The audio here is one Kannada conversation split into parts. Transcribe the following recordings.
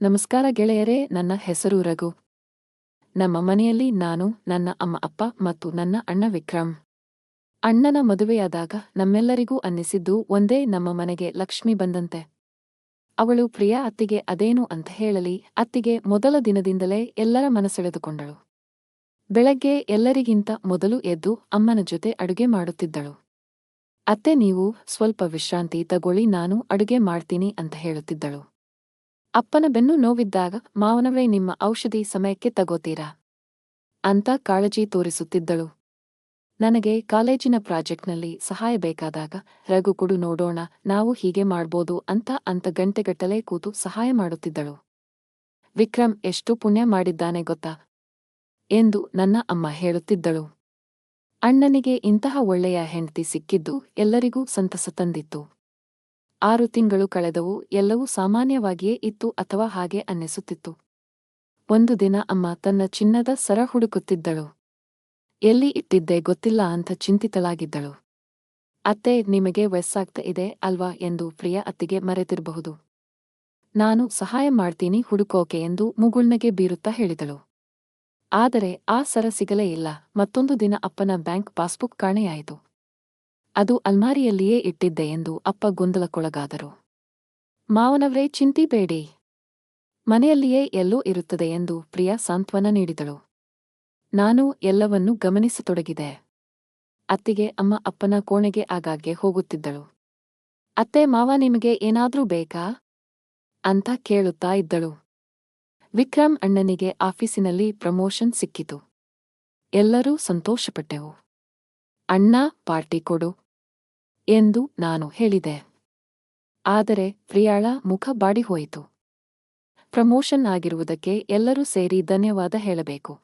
ನಮಸ್ಕಾರ ಗೆಳೆಯರೇ, ನನ್ನ ಹೆಸರು ರಘು. ನಮ್ಮ ಮನೆಯಲ್ಲಿ ನಾನು, ನನ್ನ ಅಮ್ಮ ಅಪ್ಪ ಮತ್ತು ನನ್ನ ಅಣ್ಣ ವಿಕ್ರಮ್. ಅಣ್ಣನ ಮದುವೆಯಾದಾಗ ನಮ್ಮೆಲ್ಲರಿಗೂ ಅನ್ನಿಸಿದ್ದು ಒಂದೇ ನಮ್ಮ ಮನೆಗೆ ಲಕ್ಷ್ಮಿ ಬಂದಂತೆ. ಅವಳು ಪ್ರಿಯ ಅತ್ತಿಗೆ ಅದೇನು ಅಂತ ಹೇಳಲಿ, ಅತ್ತಿಗೆ ಮೊದಲ ದಿನದಿಂದಲೇ ಎಲ್ಲರ ಮನಸೆಳೆದುಕೊಂಡಳು. ಬೆಳಗ್ಗೆ ಎಲ್ಲರಿಗಿಂತ ಮೊದಲು ಎದ್ದು ಅಮ್ಮನ ಜೊತೆ ಅಡುಗೆ ಮಾಡುತ್ತಿದ್ದಳು. ಅತ್ತೆ, ನೀವು ಸ್ವಲ್ಪ ವಿಶ್ರಾಂತಿ ತಗೊಳ್ಳಿ, ನಾನು ಅಡುಗೆ ಮಾಡ್ತೀನಿ ಅಂತ ಹೇಳುತ್ತಿದ್ದಳು. ಅಪ್ಪನ ಬೆನ್ನು ನೋವಿದ್ದಾಗ ಮಾವನವೇ ನಿಮ್ಮ ಔಷಧಿ ಸಮಯಕ್ಕೆ ತಗೋತೀರಾ? ಅಂತ ಕಾಳಜಿ ತೋರಿಸುತ್ತಿದ್ದಳು. ನನಗೆ ಕಾಲೇಜಿನ ಪ್ರಾಜೆಕ್ಟ್ನಲ್ಲಿ ಸಹಾಯ ಬೇಕಾದಾಗ, ರಘು ಕೊಡು ನೋಡೋಣ, ನಾವು ಹೀಗೆ ಮಾಡ್ಬೋದು ಅಂತ ಅಂತ ಗಂಟೆಗಟ್ಟಲೆ ಕೂತು ಸಹಾಯ ಮಾಡುತ್ತಿದ್ದಳು. ವಿಕ್ರಮ್ ಎಷ್ಟು ಪುಣ್ಯ ಮಾಡಿದ್ದಾನೆ ಗೊತ್ತಾ? ಎಂದು ನನ್ನ ಅಮ್ಮ ಹೇಳುತ್ತಿದ್ದಳು. ಅಣ್ಣನಿಗೆ ಇಂತಹ ಒಳ್ಳೆಯ ಹೆಂಡತಿ ಸಿಕ್ಕಿದ್ದು ಎಲ್ಲರಿಗೂ ಸಂತಸ ತಂದಿತ್ತು. ಆರು ತಿಂಗಳು ಕಳೆದವು, ಎಲ್ಲವೂ ಸಾಮಾನ್ಯವಾಗಿಯೇ ಇತ್ತು ಅಥವಾ ಹಾಗೆ ಅನ್ನಿಸುತ್ತಿತ್ತು. ಒಂದು ದಿನ ಅಮ್ಮ ತನ್ನ ಚಿನ್ನದ ಸರ ಹುಡುಕುತ್ತಿದ್ದಳು. ಎಲ್ಲಿ ಇಟ್ಟಿದ್ದೆ ಗೊತ್ತಿಲ್ಲ ಅಂತ ಚಿಂತಿತಳಾಗಿದ್ದಳು. ಅತ್ತೆ, ನಿಮಗೆ ವಯಸ್ಸಾಗ್ತಾ ಇದೆ ಅಲ್ವಾ ಎಂದು ಪ್ರಿಯ ಅತ್ತಿಗೆ ಮರೆತಿರಬಹುದು. ನಾನು ಸಹಾಯ ಮಾಡ್ತೀನಿ ಹುಡುಕೋಕೆ ಎಂದು ಮುಗುಳ್ನಗೆ ಬೀರುತ್ತಾ ಹೇಳಿದಳು. ಆದರೆ ಆ ಸರ ಸಿಗಲೇ ಇಲ್ಲ. ಮತ್ತೊಂದು ದಿನ ಅಪ್ಪನ ಬ್ಯಾಂಕ್ ಪಾಸ್ಬುಕ್ ಕಾಣೆಯಾಯಿತು. ಅದು ಅಲ್ಮಾರಿಯಲ್ಲಿಯೇ ಇಟ್ಟಿದ್ದೆ ಎಂದು ಅಪ್ಪ ಗೊಂದಲಕ್ಕೊಳಗಾದರು. ಮಾವನವ್ರೇ, ಚಿಂತಿಬೇಡಿ. ಮನೆಯಲ್ಲಿಯೇ ಎಲ್ಲೋ ಇರುತ್ತದೆ ಎಂದು ಪ್ರಿಯಾ ಸಾಂತ್ವನ ನೀಡಿದಳು. ನಾನು ಎಲ್ಲವನ್ನೂ ಗಮನಿಸತೊಡಗಿದೆ. ಅತ್ತಿಗೆ ಅಮ್ಮ ಅಪ್ಪನ ಕೋಣೆಗೆ ಆಗಾಗ್ಗೆ ಹೋಗುತ್ತಿದ್ದಳು. ಅತ್ತೆ, ಮಾವ ನಿಮಗೆ ಏನಾದ್ರೂ ಬೇಕಾ? ಅಂತ ಕೇಳುತ್ತಾ ಇದ್ದಳು. ವಿಕ್ರಮ್ ಅಣ್ಣನಿಗೆ ಆಫೀಸಿನಲ್ಲಿ ಪ್ರಮೋಷನ್ ಸಿಕ್ಕಿತು. ಎಲ್ಲರೂ ಸಂತೋಷಪಟ್ಟೆವು. ಅಣ್ಣ ಪಾರ್ಟಿ ಕೊಡು ಎಂದು ನಾನು ಹೇಳಿದೆ. ಆದರೆ ಪ್ರಿಯಾಳ ಮುಖ ಬಾಡಿಹೋಯಿತು ಪ್ರಮೋಷನ್ ಆಗಿರುವುದಕ್ಕೆ ಎಲ್ಲರೂ ಸೇರಿ ಧನ್ಯವಾದ ಹೇಳಬೇಕು.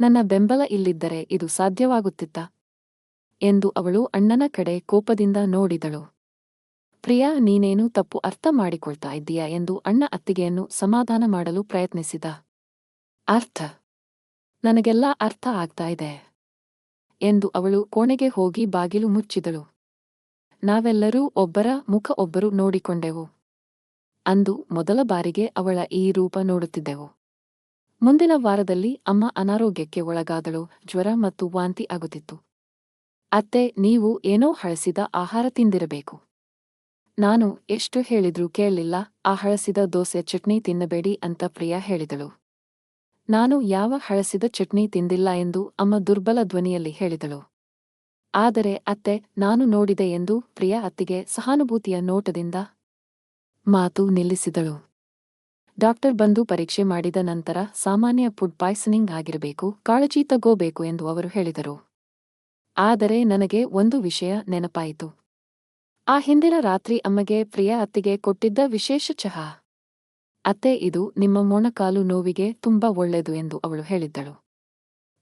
ನನ್ನ ಬೆಂಬಲ ಇಲ್ಲಿದ್ದರೆ ಇದು ಸಾಧ್ಯವಾಗುತ್ತಿತ್ತ? ಎಂದು ಅವಳು ಅಣ್ಣನ ಕಡೆ ಕೋಪದಿಂದ ನೋಡಿದಳು. ಪ್ರಿಯಾ, ನೀನೇನು ತಪ್ಪು ಅರ್ಥ ಮಾಡಿಕೊಳ್ತಾ ಇದ್ದೀಯಾ ಎಂದು ಅಣ್ಣ ಅತ್ತಿಗೆಯನ್ನು ಸಮಾಧಾನ ಮಾಡಲು ಪ್ರಯತ್ನಿಸಿದ. ಅರ್ಥ. ನನಗೆಲ್ಲ ಅರ್ಥ ಆಗ್ತಾ ಇದೆ. ಎಂದು ಅವಳು ಕೋಣೆಗೆ ಹೋಗಿ ಬಾಗಿಲು ಮುಚ್ಚಿದಳು. ನಾವೆಲ್ಲರೂ ಒಬ್ಬರ ಮುಖ ಒಬ್ಬರು ನೋಡಿಕೊಂಡೆವು. ಅಂದು ಮೊದಲ ಬಾರಿಗೆ ಅವಳ ಈ ರೂಪ ನೋಡುತ್ತಿದ್ದೆವು. ಮುಂದಿನ ವಾರದಲ್ಲಿ ಅಮ್ಮ ಅನಾರೋಗ್ಯಕ್ಕೆ ಒಳಗಾದಳು, ಜ್ವರ ಮತ್ತು ವಾಂತಿ ಆಗುತ್ತಿತ್ತು. ಅತ್ತೆ, ನೀವು ಏನೋ ಹಳಸಿದ ಆಹಾರ ತಿಂದಿರಬೇಕು. ನಾನು ಎಷ್ಟು ಹೇಳಿದ್ರೂ ಕೇಳಲಿಲ್ಲ, ಆ ಹಳಸಿದ ದೋಸೆ ಚಟ್ನಿ ತಿನ್ನಬೇಡಿ ಅಂತ ಪ್ರಿಯಾ ಹೇಳಿದಳು. ನಾನು ಯಾವ ಹಳಸಿದ ಚಟ್ನಿ ತಿಂದಿಲ್ಲ ಎಂದು ಅಮ್ಮ ದುರ್ಬಲ ಧ್ವನಿಯಲ್ಲಿ ಹೇಳಿದಳು. ಆದರೆ ಅತ್ತೆ, ನಾನು ನೋಡಿದೆ ಎಂದು ಪ್ರಿಯ ಅತ್ತಿಗೆ ಸಹಾನುಭೂತಿಯ ನೋಟದಿಂದ ಮಾತು ನಿಲ್ಲಿಸಿದಳು. ಡಾಕ್ಟರ್ ಬಂದು ಪರೀಕ್ಷೆ ಮಾಡಿದ ನಂತರ ಸಾಮಾನ್ಯ ಫುಡ್ ಪಾಯ್ಸನಿಂಗ್ ಆಗಿರಬೇಕು, ಕಾಳಜಿ ತಗೋಬೇಕು ಎಂದು ಅವರು ಹೇಳಿದರು. ಆದರೆ ನನಗೆ ಒಂದು ವಿಷಯ ನೆನಪಾಯಿತು. ಆ ಹಿಂದಿನ ರಾತ್ರಿ ಅಮ್ಮಗೆ ಪ್ರಿಯ ಅತ್ತಿಗೆ ಕೊಟ್ಟಿದ್ದ ವಿಶೇಷ ಚಹಾ. ಅತ್ತೆ, ಇದು ನಿಮ್ಮ ಮೊಣಕಾಲು ನೋವಿಗೆ ತುಂಬಾ ಒಳ್ಳೆದು ಎಂದು ಅವಳು ಹೇಳಿದ್ದಳು.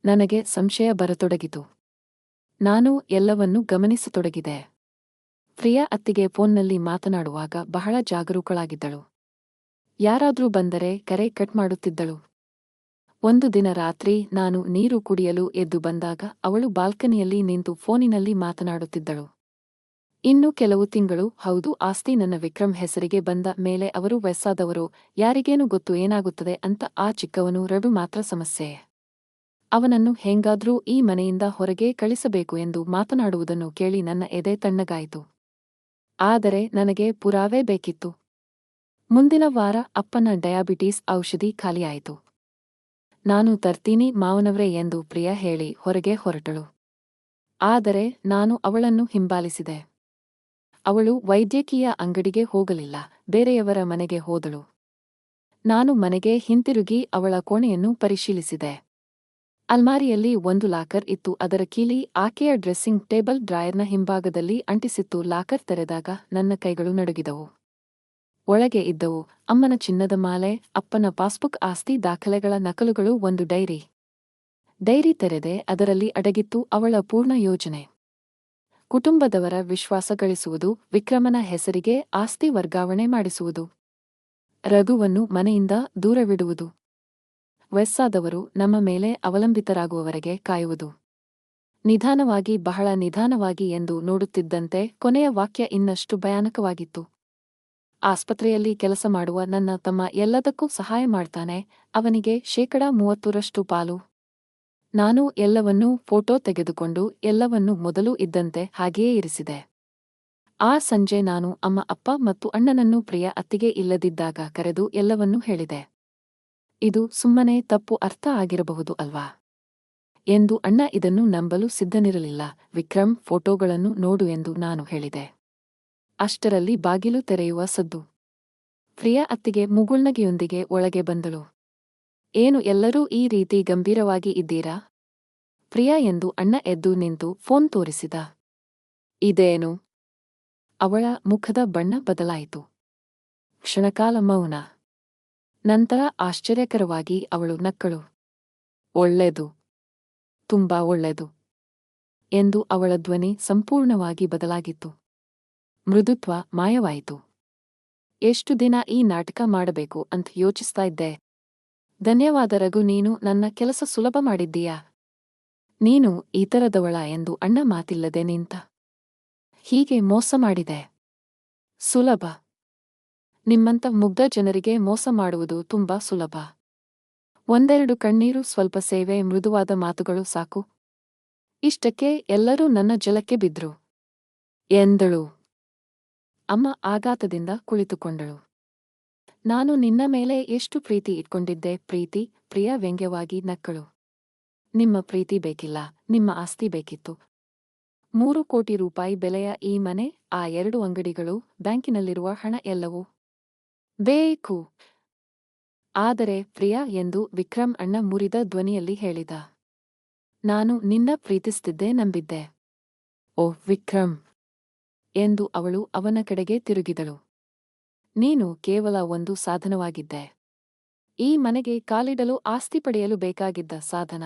ನನಗೆ ಸಂಶಯ ಬರತೊಡಗಿತು. ನಾನು ಎಲ್ಲವನ್ನೂ ಗಮನಿಸತೊಡಗಿದೆ. ಪ್ರಿಯಾ ಅತ್ತಿಗೆ ಫೋನ್ನಲ್ಲಿ ಮಾತನಾಡುವಾಗ ಬಹಳ ಜಾಗರೂಕಳಾಗಿದ್ದಳು. ಯಾರಾದ್ರೂ ಬಂದರೆ ಕರೆ ಕಟ್ ಮಾಡುತ್ತಿದ್ದಳು. ಒಂದು ದಿನ ರಾತ್ರಿ ನಾನು ನೀರು ಕುಡಿಯಲು ಎದ್ದು ಬಂದಾಗ ಅವಳು ಬಾಲ್ಕನಿಯಲ್ಲಿ ನಿಂತು ಫೋನಿನಲ್ಲಿ ಮಾತನಾಡುತ್ತಿದ್ದಳು. ಇನ್ನು ಕೆಲವು ತಿಂಗಳು, ಹೌದು, ಆಸ್ತಿ ನನ್ನ ವಿಕ್ರಮ್ ಹೆಸರಿಗೆ ಬಂದ ಮೇಲೆ ಅವರು ವಯಸ್ಸಾದವರು, ಯಾರಿಗೇನು ಗೊತ್ತು ಏನಾಗುತ್ತದೆ ಅಂತ ಆ ಚಿಕ್ಕವನು ರಡು ಮಾತ್ರ ಸಮಸ್ಯೆ. ಅವನನ್ನು ಹೆಂಗಾದ್ರೂ ಈ ಮನೆಯಿಂದ ಹೊರಗೆ ಕಳಿಸಬೇಕು ಎಂದು ಮಾತನಾಡುವುದನ್ನು ಕೇಳಿ ನನ್ನ ಎದೆ ತಣ್ಣಗಾಯಿತು. ಆದರೆ ನನಗೆ ಪುರಾವೆ ಬೇಕಿತ್ತು. ಮುಂದಿನ ವಾರ ಅಪ್ಪನ ಡಯಾಬಿಟೀಸ್ ಔಷಧಿ ಖಾಲಿಯಾಯಿತು. ನಾನು ತರ್ತೀನಿ ಮಾವನವರೇ ಎಂದು ಪ್ರಿಯ ಹೇಳಿ ಹೊರಗೆ ಹೊರಟಳು. ಆದರೆ ನಾನು ಅವಳನ್ನು ಹಿಂಬಾಲಿಸಿದೆ. ಅವಳು ವೈದ್ಯಕೀಯ ಅಂಗಡಿಗೆ ಹೋಗಲಿಲ್ಲ, ಬೇರೆಯವರ ಮನೆಗೆ ಹೋದಳು. ನಾನು ಮನೆಗೆ ಹಿಂತಿರುಗಿ ಅವಳ ಕೋಣೆಯನ್ನು ಪರಿಶೀಲಿಸಿದೆ. ಅಲ್ಮಾರಿಯಲ್ಲಿ ಒಂದು ಲಾಕರ್ ಇತ್ತು, ಅದರ ಕೀಲಿ ಆಕೆಯ ಡ್ರೆಸ್ಸಿಂಗ್ ಟೇಬಲ್ ಡ್ರಾಯರ್ನ ಹಿಂಭಾಗದಲ್ಲಿ ಅಂಟಿಸಿತ್ತು, ಲಾಕರ್ ತೆರೆದಾಗ ನನ್ನ ಕೈಗಳು ನಡುಗಿದವು. ಒಳಗೆ ಇದ್ದವು, ಅಮ್ಮನ ಚಿನ್ನದ ಮಾಲೆ, ಅಪ್ಪನ ಪಾಸ್ಬುಕ್ ಆಸ್ತಿ ದಾಖಲೆಗಳ ನಕಲುಗಳು, ಒಂದು ಡೈರಿ. ಡೈರಿ ತೆರೆದೆ ಅದರಲ್ಲಿ ಅಡಗಿತ್ತು ಅವಳ ಪೂರ್ಣ ಯೋಜನೆ. ಕುಟುಂಬದವರ ವಿಶ್ವಾಸ ಗಳಿಸುವುದು ವಿಕ್ರಮನ ಹೆಸರಿಗೆ ಆಸ್ತಿ ವರ್ಗಾವಣೆ ಮಾಡಿಸುವುದು. ರಘುವನ್ನು ಮನೆಯಿಂದ ದೂರವಿಡುವುದು. ವಯಸ್ಸಾದವರು ನಮ್ಮ ಮೇಲೆ ಅವಲಂಬಿತರಾಗುವವರೆಗೆ ಕಾಯುವುದು. ನಿಧಾನವಾಗಿ ಬಹಳ ನಿಧಾನವಾಗಿ ಎಂದು ನೋಡುತ್ತಿದ್ದಂತೆ ಕೊನೆಯ ವಾಕ್ಯ ಇನ್ನಷ್ಟು ಭಯಾನಕವಾಗಿತ್ತು. ಆಸ್ಪತ್ರೆಯಲ್ಲಿ ಕೆಲಸ ಮಾಡುವ ನನ್ನ ತಮ್ಮ ಎಲ್ಲದಕ್ಕೂ ಸಹಾಯ ಮಾಡ್ತಾನೆ, ಅವನಿಗೆ ಶೇಕಡ ಮೂವತ್ತರಷ್ಟು ಪಾಲು. ನಾನು ಎಲ್ಲವನ್ನೂ ಫೋಟೋ ತೆಗೆದುಕೊಂಡು ಎಲ್ಲವನ್ನೂ ಮೊದಲು ಇದ್ದಂತೆ ಹಾಗೆಯೇ ಇರಿಸಿದೆ. ಆ ಸಂಜೆ ನಾನು ಅಮ್ಮ, ಅಪ್ಪ ಮತ್ತು ಅಣ್ಣನನ್ನು ಪ್ರಿಯ ಅತ್ತಿಗೆ ಇಲ್ಲದಿದ್ದಾಗ ಕರೆದು ಎಲ್ಲವನ್ನೂ ಹೇಳಿದೆ. ಇದು ಸುಮ್ಮನೆ ತಪ್ಪು ಅರ್ಥ ಆಗಿರಬಹುದು ಅಲ್ವಾ? ಎಂದು ಅಣ್ಣ ಇದನ್ನು ನಂಬಲು ಸಿದ್ಧನಿರಲಿಲ್ಲ. ವಿಕ್ರಮ್ ಫೋಟೋಗಳನ್ನು ನೋಡು ಎಂದು ನಾನು ಹೇಳಿದೆ. ಅಷ್ಟರಲ್ಲಿ ಬಾಗಿಲು ತೆರೆಯುವ ಸದ್ದು. ಪ್ರಿಯ ಅತ್ತಿಗೆ ಮುಗುಳ್ನಗೆಯೊಂದಿಗೆ ಒಳಗೆ ಬಂದಳು. ಏನು ಎಲ್ಲರೂ ಈ ರೀತಿ ಗಂಭೀರವಾಗಿ ಇದ್ದೀರಾ? ಪ್ರಿಯಾ ಎಂದು ಅಣ್ಣ ಎದ್ದು ನಿಂತು ಫೋನ್ ತೋರಿಸಿದ. ಇದೇನು? ಅವಳ ಮುಖದ ಬಣ್ಣ ಬದಲಾಯಿತು. ಕ್ಷಣಕಾಲ ಮೌನ. ನಂತರ ಆಶ್ಚರ್ಯಕರವಾಗಿ ಅವಳು ನಕ್ಕಳು. ಒಳ್ಳೆದು. ತುಂಬಾ ಒಳ್ಳೆದು. ಎಂದು ಅವಳ ಧ್ವನಿ ಸಂಪೂರ್ಣವಾಗಿ ಬದಲಾಗಿತ್ತು. ಮೃದುತ್ವ ಮಾಯವಾಯಿತು. ಎಷ್ಟು ದಿನ ಈ ನಾಟಕ ಮಾಡಬೇಕು ಅಂತ ಯೋಚಿಸ್ತಾ ಇದ್ದೆ. ಧನ್ಯವಾದ ರಘು, ನೀನು ನನ್ನ ಕೆಲಸ ಸುಲಭ ಮಾಡಿದ್ದೀಯಾ? ನೀನು ಈ ಎಂದು ಅಣ್ಣ ಮಾತಿಲ್ಲದೆ ನಿಂತ. ಹೀಗೆ ಮೋಸ ಮಾಡಿದೆ. ಸುಲಭ. ನಿಮ್ಮಂತ ಮುಗ್ಧ ಜನರಿಗೆ ಮೋಸ ಮಾಡುವುದು ತುಂಬಾ ಸುಲಭ. ಒಂದೆರಡು ಕಣ್ಣೀರು, ಸ್ವಲ್ಪ ಸೇವೆ, ಮೃದುವಾದ ಮಾತುಗಳು ಸಾಕು. ಇಷ್ಟಕ್ಕೆ ಎಲ್ಲರೂ ನನ್ನ ಜಲಕ್ಕೆ ಬಿದ್ರು. ಎಂದಳು. ಅಮ್ಮ ಆಘಾತದಿಂದ ಕುಳಿತುಕೊಂಡಳು. ನಾನು ನಿನ್ನ ಮೇಲೆ ಎಷ್ಟು ಪ್ರೀತಿ ಇಟ್ಕೊಂಡಿದ್ದೆ, ಪ್ರೀತಿ, ಪ್ರಿಯ ವ್ಯಂಗ್ಯವಾಗಿ ನಕ್ಕಳು. ನಿಮ್ಮ ಪ್ರೀತಿ ಬೇಕಿಲ್ಲ, ನಿಮ್ಮ ಆಸ್ತಿ ಬೇಕಿತ್ತು. ಮೂರು ಕೋಟಿ ರೂಪಾಯಿ ಬೆಲೆಯ ಈ ಮನೆ, ಆ ಎರಡು ಅಂಗಡಿಗಳು, ಬ್ಯಾಂಕಿನಲ್ಲಿರುವ ಹಣ ಎಲ್ಲವೂ. ಬೇಕು. ಆದರೆ ಪ್ರಿಯಾ ಎಂದು ವಿಕ್ರಮ್ ಅಣ್ಣ ಮುರಿದ ಧ್ವನಿಯಲ್ಲಿ ಹೇಳಿದ. ನಾನು ನಿನ್ನ ಪ್ರೀತಿಸ್ತಿದ್ದೆ ನಂಬಿದ್ದೆ. ಓ ವಿಕ್ರಮ್ ಎಂದು ಅವಳು ಅವನ ಕಡೆಗೆ ತಿರುಗಿದಳು. ನೀನು ಕೇವಲ ಒಂದು ಸಾಧನವಾಗಿದ್ದೆ. ಈ ಮನೆಗೆ ಕಾಲಿಡಲು ಆಸ್ತಿ ಪಡೆಯಲು ಬೇಕಾಗಿದ್ದ ಸಾಧನ.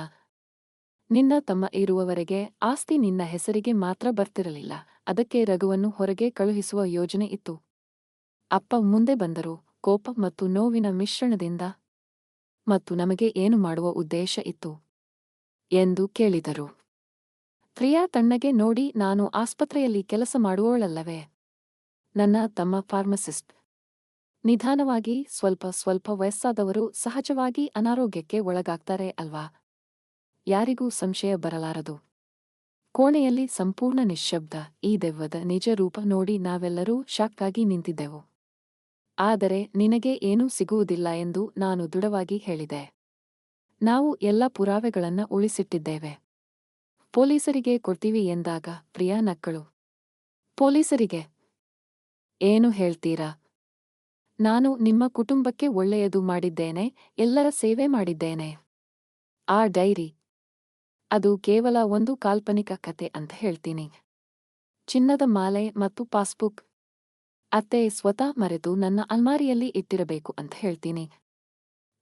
ನಿನ್ನ ತಮ್ಮ ಇರುವವರೆಗೆ ಆಸ್ತಿ ನಿನ್ನ ಹೆಸರಿಗೆ ಮಾತ್ರ ಬರ್ತಿರಲಿಲ್ಲ. ಅದಕ್ಕೆ ರಘುವನ್ನು ಹೊರಗೆ ಕಳುಹಿಸುವ ಯೋಜನೆ ಇತ್ತು. ಅಪ್ಪ ಮುಂದೆ ಬಂದರು. ಕೋಪ ಮತ್ತು ನೋವಿನ ಮಿಶ್ರಣದಿಂದ ಮತ್ತು ನಮಗೆ ಏನು ಮಾಡುವ ಉದ್ದೇಶ ಇತ್ತು? ಎಂದು ಕೇಳಿದರು. ಪ್ರಿಯಾ ತಣ್ಣಗೆ ನೋಡಿ, ನಾನು ಆಸ್ಪತ್ರೆಯಲ್ಲಿ ಕೆಲಸ ಮಾಡುವವಳಲ್ಲವೇ? ನನ್ನ ತಮ್ಮ ಫಾರ್ಮಸಿಸ್ಟ್. ನಿಧಾನವಾಗಿ ಸ್ವಲ್ಪ ಸ್ವಲ್ಪ ವಯಸ್ಸಾದವರು ಸಹಜವಾಗಿ ಅನಾರೋಗ್ಯಕ್ಕೆ ಒಳಗಾಗ್ತಾರೆ ಅಲ್ವಾ? ಯಾರಿಗೂ ಸಂಶಯ ಬರಲಾರದು. ಕೋಣೆಯಲ್ಲಿ ಸಂಪೂರ್ಣ ನಿಶ್ಶಬ್ದ, ಈ ದೆವ್ವದ ನಿಜ ರೂಪ ನೋಡಿ ನಾವೆಲ್ಲರೂ ಶಾಕ್ಕಾಗಿ ನಿಂತಿದ್ದೆವು. ಆದರೆ ನಿನಗೆ ಏನೂ ಸಿಗುವುದಿಲ್ಲ ಎಂದು ನಾನು ದೃಢವಾಗಿ ಹೇಳಿದೆ. ನಾವು ಎಲ್ಲ ಪುರಾವೆಗಳನ್ನ ಉಳಿಸಿಟ್ಟಿದ್ದೇವೆ. ಪೊಲೀಸರಿಗೆ ಕೊಡ್ತೀವಿ ಎಂದಾಗ, ಪ್ರಿಯಾ ನಕ್ಕಳು. ಪೊಲೀಸರಿಗೆ? ಏನು ಹೇಳ್ತೀರಾ? ನಾನು ನಿಮ್ಮ ಕುಟುಂಬಕ್ಕೆ ಒಳ್ಳೆಯದು ಮಾಡಿದ್ದೇನೆ, ಎಲ್ಲರ ಸೇವೆ ಮಾಡಿದ್ದೇನೆ. ಆ ಡೈರಿ. ಅದು ಕೇವಲ ಒಂದು ಕಾಲ್ಪನಿಕ ಕತೆ ಅಂತ ಹೇಳ್ತೀನಿ. ಚಿನ್ನದ ಮಾಲೆ ಮತ್ತು ಪಾಸ್ಬುಕ್. ಅತ್ತೆ ಸ್ವತಃ ಮರೆತು ನನ್ನ ಅಲ್ಮಾರಿಯಲ್ಲಿ ಇಟ್ಟಿರಬೇಕು ಅಂತ ಹೇಳ್ತೀನಿ.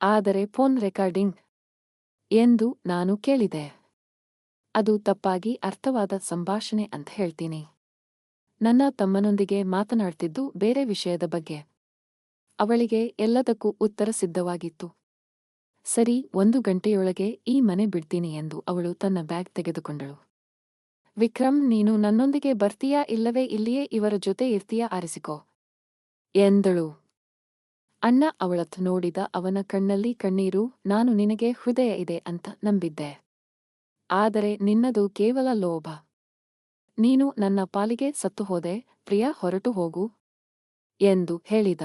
ಆದರೆ ಫೋನ್ ರೆಕಾರ್ಡಿಂಗ್. ಎಂದು ನಾನು ಕೇಳಿದೆ. ಅದು ತಪ್ಪಾಗಿ ಅರ್ಥವಾದ ಸಂಭಾಷಣೆ ಅಂತ ಹೇಳ್ತೀನಿ. ನನ್ನ ತಮ್ಮನೊಂದಿಗೆ ಮಾತನಾಡ್ತಿದ್ದು ಬೇರೆ ವಿಷಯದ ಬಗ್ಗೆ. ಅವಳಿಗೆ ಎಲ್ಲದಕ್ಕೂ ಉತ್ತರ ಸಿದ್ಧವಾಗಿತ್ತು. ಸರಿ, ಒಂದು ಗಂಟೆಯೊಳಗೆ ಈ ಮನೆ ಬಿಡ್ತೀನಿ ಎಂದು ಅವಳು ತನ್ನ ಬ್ಯಾಗ್ ತೆಗೆದುಕೊಂಡಳು. ವಿಕ್ರಮ್, ನೀನು ನನ್ನೊಂದಿಗೆ ಬರ್ತೀಯಾ ಇಲ್ಲವೇ ಇಲ್ಲಿಯೇ ಇವರ ಜೊತೆ ಇರ್ತೀಯಾ ಆರಿಸಿಕೋ ಎಂದಳು. ಅಣ್ಣ, ಅವಳತ್ ನೋಡಿದ ಅವನ ಕಣ್ಣಲ್ಲಿ ಕಣ್ಣೀರು, ನಾನು ನಿನಗೆ ಹೃದಯ ಇದೆ ಅಂತ ನಂಬಿದ್ದೆ. ಆದರೆ ನಿನ್ನದು ಕೇವಲ ಲೋಭ. ನೀನು ನನ್ನ ಪಾಲಿಗೆ ಸತ್ತು ಹೋದೆ ಪ್ರಿಯಾ ಹೊರಟು ಹೋಗು ಎಂದು ಹೇಳಿದ.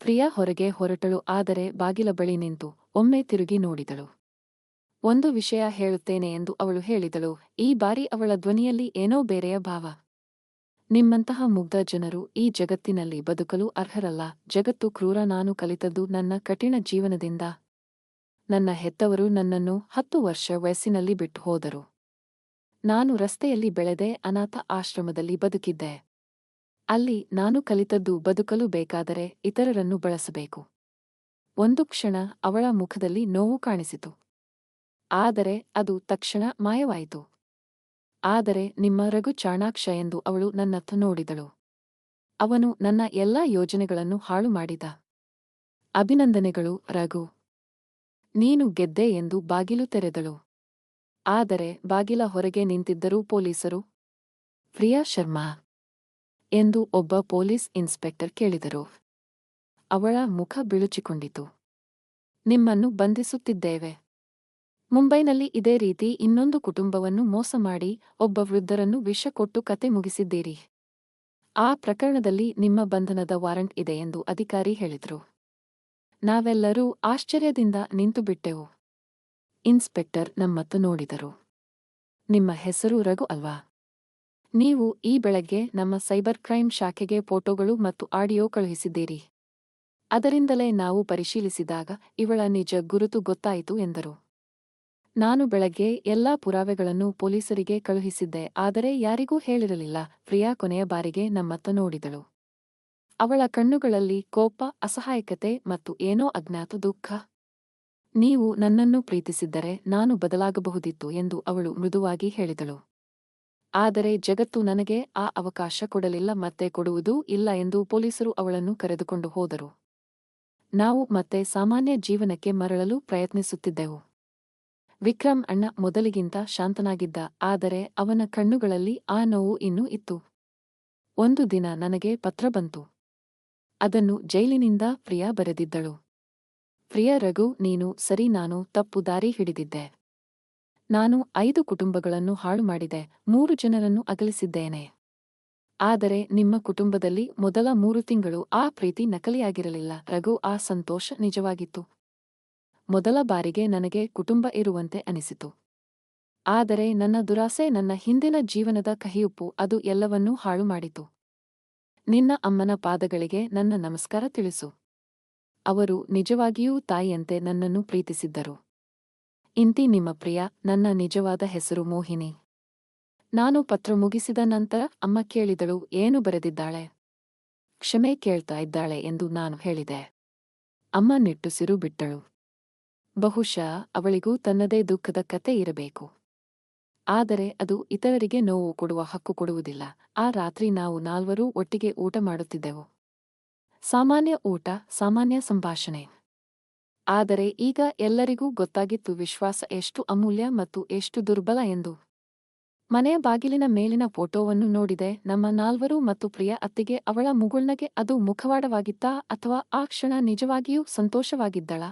ಪ್ರಿಯಾ ಹೊರಗೆ ಹೊರಟಳು, ಆದರೆ ಬಾಗಿಲ ಬಳಿ ನಿಂತು ಒಮ್ಮೆ ತಿರುಗಿ ನೋಡಿದಳು. ಒಂದು ವಿಷಯ ಹೇಳುತ್ತೇನೆ ಎಂದು ಅವಳು ಹೇಳಿದಳು, ಈ ಬಾರಿ ಅವಳ ಧ್ವನಿಯಲ್ಲಿ ಏನೋ ಬೇರೆಯ ಭಾವ. ನಿಮ್ಮಂತಹ ಮುಗ್ಧ ಜನರು ಈ ಜಗತ್ತಿನಲ್ಲಿ ಬದುಕಲು ಅರ್ಹರಲ್ಲ, ಜಗತ್ತು ಕ್ರೂರ ನಾನು ಕಲಿತದ್ದು ನನ್ನ ಕಠಿಣ ಜೀವನದಿಂದ. ನನ್ನ ಹೆತ್ತವರು ನನ್ನನ್ನು ಹತ್ತು ವರ್ಷ ವಯಸ್ಸಿನಲ್ಲಿ ಬಿಟ್ಟು ಹೋದರು. ನಾನು ರಸ್ತೆಯಲ್ಲಿ ಬೆಳೆದೆ ಅನಾಥ ಆಶ್ರಮದಲ್ಲಿ ಬದುಕಿದ್ದೆ. ಅಲ್ಲಿ ನಾನು ಕಲಿತದ್ದು ಬದುಕಲು ಬೇಕಾದರೆ ಇತರರನ್ನು ಬಳಸಬೇಕು. ಒಂದು ಕ್ಷಣ ಅವಳ ಮುಖದಲ್ಲಿ ನೋವು ಕಾಣಿಸಿತು. ಆದರೆ ಅದು ತಕ್ಷಣ ಮಾಯವಾಯಿತು. ಆದರೆ ನಿಮ್ಮ ರಘು ಚಾಣಾಕ್ಷ ಎಂದು ಅವಳು ನನ್ನತ್ತ ನೋಡಿದಳು. ಅವನು ನನ್ನ ಎಲ್ಲಾ ಯೋಜನೆಗಳನ್ನು ಹಾಳು ಮಾಡಿದ. ಅಭಿನಂದನೆಗಳು, ರಘು. ನೀನು ಗೆದ್ದೆ ಎಂದು ಬಾಗಿಲು ತೆರೆದಳು. ಆದರೆ ಬಾಗಿಲ ಹೊರಗೆ ನಿಂತಿದ್ದರೂ ಪೊಲೀಸರು, ಪ್ರಿಯಾ ಶರ್ಮಾ ಎಂದು ಒಬ್ಬ ಪೊಲೀಸ್ ಇನ್ಸ್ಪೆಕ್ಟರ್ ಕೇಳಿದರು. ಅವಳ ಮುಖ ಬಿಳುಚಿಕೊಂಡಿತು. ನಿಮ್ಮನ್ನು ಬಂಧಿಸುತ್ತಿದ್ದೇವೆ. ಮುಂಬೈನಲ್ಲಿ ಇದೇ ರೀತಿ ಇನ್ನೊಂದು ಕುಟುಂಬವನ್ನು ಮೋಸ ಮಾಡಿ ಒಬ್ಬ ವೃದ್ಧರನ್ನು ವಿಷ ಕೊಟ್ಟು ಕತೆ ಮುಗಿಸಿದ್ದೀರಿ. ಆ ಪ್ರಕರಣದಲ್ಲಿ ನಿಮ್ಮ ಬಂಧನದ ವಾರಂಟ್ ಇದೆ ಎಂದು ಅಧಿಕಾರಿ ಹೇಳಿದರು. ನಾವೆಲ್ಲರೂ ಆಶ್ಚರ್ಯದಿಂದ ನಿಂತುಬಿಟ್ಟೆವು. ಇನ್ಸ್ಪೆಕ್ಟರ್ ನಮ್ಮತ್ತ ನೋಡಿದರು. ನಿಮ್ಮ ಹೆಸರು ರಘು ಅಲ್ವಾ? ನೀವು ಈ ಬೆಳಗ್ಗೆ ನಮ್ಮ ಸೈಬರ್ ಕ್ರೈಮ್ ಶಾಖೆಗೆ ಫೋಟೋಗಳು ಮತ್ತು ಆಡಿಯೋ ಕಳುಹಿಸಿದ್ದೀರಿ. ಅದರಿಂದಲೇ ನಾವು ಪರಿಶೀಲಿಸಿದಾಗ ಇವಳ ನಿಜ ಗುರುತು ಗೊತ್ತಾಯಿತು ಎಂದರು. ನಾನು ಬೆಳಗ್ಗೆ ಎಲ್ಲಾ ಪುರಾವೆಗಳನ್ನು ಪೊಲೀಸರಿಗೆ ಕಳುಹಿಸಿದ್ದೆ, ಆದರೆ ಯಾರಿಗೂ ಹೇಳಿರಲಿಲ್ಲ. ಪ್ರಿಯಾ ಕೊನೆಯ ಬಾರಿಗೆ ನಮ್ಮತ್ತ ನೋಡಿದಳು. ಅವಳ ಕಣ್ಣುಗಳಲ್ಲಿ ಕೋಪ, ಅಸಹಾಯಕತೆ ಮತ್ತು ಏನೋ ಅಜ್ಞಾತ ದುಃಖ. ನೀವು ನನ್ನನ್ನು ಪ್ರೀತಿಸಿದ್ದರೆ ನಾನು ಬದಲಾಗಬಹುದಿತ್ತು ಎಂದು ಅವಳು ಮೃದುವಾಗಿ ಹೇಳಿದಳು. ಆದರೆ ಜಗತ್ತು ನನಗೆ ಆ ಅವಕಾಶ ಕೊಡಲಿಲ್ಲ ಮತ್ತೆ ಕೊಡುವುದೂ ಇಲ್ಲ ಎಂದು ಪೊಲೀಸರು ಅವಳನ್ನು ಕರೆದುಕೊಂಡು ಹೋದರು. ನಾವು ಮತ್ತೆ ಸಾಮಾನ್ಯ ಜೀವನಕ್ಕೆ ಮರಳಲು ಪ್ರಯತ್ನಿಸುತ್ತಿದ್ದೆವು. ವಿಕ್ರಮ್ ಅಣ್ಣ ಮೊದಲಿಗಿಂತ ಶಾಂತನಾಗಿದ್ದ, ಆದರೆ ಅವನ ಕಣ್ಣುಗಳಲ್ಲಿ ಆ ನೋವು ಇನ್ನೂ ಇತ್ತು. ಒಂದು ದಿನ ನನಗೆ ಪತ್ರ ಬಂತು. ಅದನ್ನು ಜೈಲಿನಿಂದ ಪ್ರಿಯಾ ಬರೆದಿದ್ದಳು. ಪ್ರಿಯ ರಘು, ನೀನು ಸರಿ, ನಾನು ತಪ್ಪು ದಾರಿ ಹಿಡಿದಿದ್ದೆ. ನಾನು ಐದು ಕುಟುಂಬಗಳನ್ನು ಹಾಳು ಮಾಡಿದೆ, ಮೂರು ಜನರನ್ನು ಅಗಲಿಸಿದ್ದೇನೆ. ಆದರೆ ನಿಮ್ಮ ಕುಟುಂಬದಲ್ಲಿ ಮೊದಲ ಮೂರು ತಿಂಗಳು ಆ ಪ್ರೀತಿ ನಕಲಿಯಾಗಿರಲಿಲ್ಲ, ರಘು ಆ ಸಂತೋಷ ನಿಜವಾಗಿತ್ತು. ಮೊದಲ ಬಾರಿಗೆ ನನಗೆ ಕುಟುಂಬ ಇರುವಂತೆ ಅನಿಸಿತು. ಆದರೆ ನನ್ನ ದುರಾಸೆ ನನ್ನ ಹಿಂದಿನ ಜೀವನದ ಕಹಿಯುಪ್ಪು, ಅದು ಎಲ್ಲವನ್ನೂ ಹಾಳು ಮಾಡಿತು. ನಿನ್ನ ಅಮ್ಮನ ಪಾದಗಳಿಗೆ ನನ್ನ ನಮಸ್ಕಾರ ತಿಳಿಸು. ಅವರು ನಿಜವಾಗಿಯೂ ತಾಯಿಯಂತೆ ನನ್ನನ್ನು ಪ್ರೀತಿಸಿದ್ದರು. ಇಂತಿ ನಿಮ್ಮ ಪ್ರಿಯ, ನನ್ನ ನಿಜವಾದ ಹೆಸರು ಮೋಹಿನಿ. ನಾನು ಪತ್ರ ಮುಗಿಸಿದ ನಂತರ ಅಮ್ಮ ಕೇಳಿದಳು, ಏನು ಬರೆದಿದ್ದಾಳೆ? ಕ್ಷಮೆ ಕೇಳ್ತಾ ಇದ್ದಾಳೆ ಎಂದು ನಾನು ಹೇಳಿದೆ. ಅಮ್ಮ ನಿಟ್ಟುಸಿರು ಬಿಟ್ಟಳು. ಬಹುಶಃ ಅವಳಿಗೂ ತನ್ನದೇ ದುಃಖದ ಕತೆ ಇರಬೇಕು. ಆದರೆ ಅದು ಇತರರಿಗೆ ನೋವು ಕೊಡುವ ಹಕ್ಕು ಕೊಡುವುದಿಲ್ಲ. ಆ ರಾತ್ರಿ ನಾವು ನಾಲ್ವರೂ ಒಟ್ಟಿಗೆ ಊಟ ಮಾಡುತ್ತಿದ್ದೆವು. ಸಾಮಾನ್ಯ ಊಟ, ಸಾಮಾನ್ಯ ಸಂಭಾಷಣೆ. ಆದರೆ ಈಗ ಎಲ್ಲರಿಗೂ ಗೊತ್ತಾಗಿತ್ತು ವಿಶ್ವಾಸ ಎಷ್ಟು ಅಮೂಲ್ಯ ಮತ್ತು ಎಷ್ಟು ದುರ್ಬಲ ಎಂದು. ಮನೆಯ ಬಾಗಿಲಿನ ಮೇಲಿನ ಫೋಟೋವನ್ನು ನೋಡಿದೆ, ನಮ್ಮ ನಾಲ್ವರು ಮತ್ತು ಪ್ರಿಯ ಅತ್ತಿಗೆ ಅವಳ ಮುಗುಳ್ನಗೆ ಅದು ಮುಖವಾಡವಾಗಿತ್ತಾ ಅಥವಾ ಆ ಕ್ಷಣ ನಿಜವಾಗಿಯೂ ಸಂತೋಷವಾಗಿದ್ದಳ?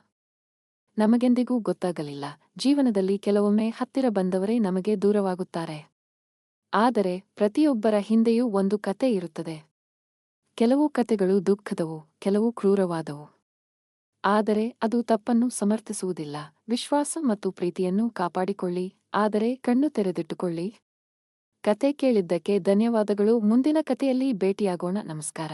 ನಮಗೆಂದಿಗೂ ಗೊತ್ತಾಗಲಿಲ್ಲ, ಜೀವನದಲ್ಲಿ ಕೆಲವೊಮ್ಮೆ ಹತ್ತಿರ ಬಂದವರೇ ನಮಗೆ ದೂರವಾಗುತ್ತಾರೆ. ಆದರೆ ಪ್ರತಿಯೊಬ್ಬರ ಹಿಂದೆಯೂ ಒಂದು ಕತೆ ಇರುತ್ತದೆ. ಕೆಲವು ಕತೆಗಳು ದುಃಖದವು, ಕೆಲವು ಕ್ರೂರವಾದವು. ಆದರೆ ಅದು ತಪ್ಪನ್ನು ಸಮರ್ಥಿಸುವುದಿಲ್ಲ. ವಿಶ್ವಾಸ ಮತ್ತು ಪ್ರೀತಿಯನ್ನು ಕಾಪಾಡಿಕೊಳ್ಳಿ. ಆದರೆ ಕಣ್ಣು ತೆರೆದಿಟ್ಟುಕೊಳ್ಳಿ. ಕತೆ ಕೇಳಿದ್ದಕ್ಕೆ ಧನ್ಯವಾದಗಳು. ಮುಂದಿನ ಕಥೆಯಲ್ಲಿ ಭೇಟಿಯಾಗೋಣ. ನಮಸ್ಕಾರ.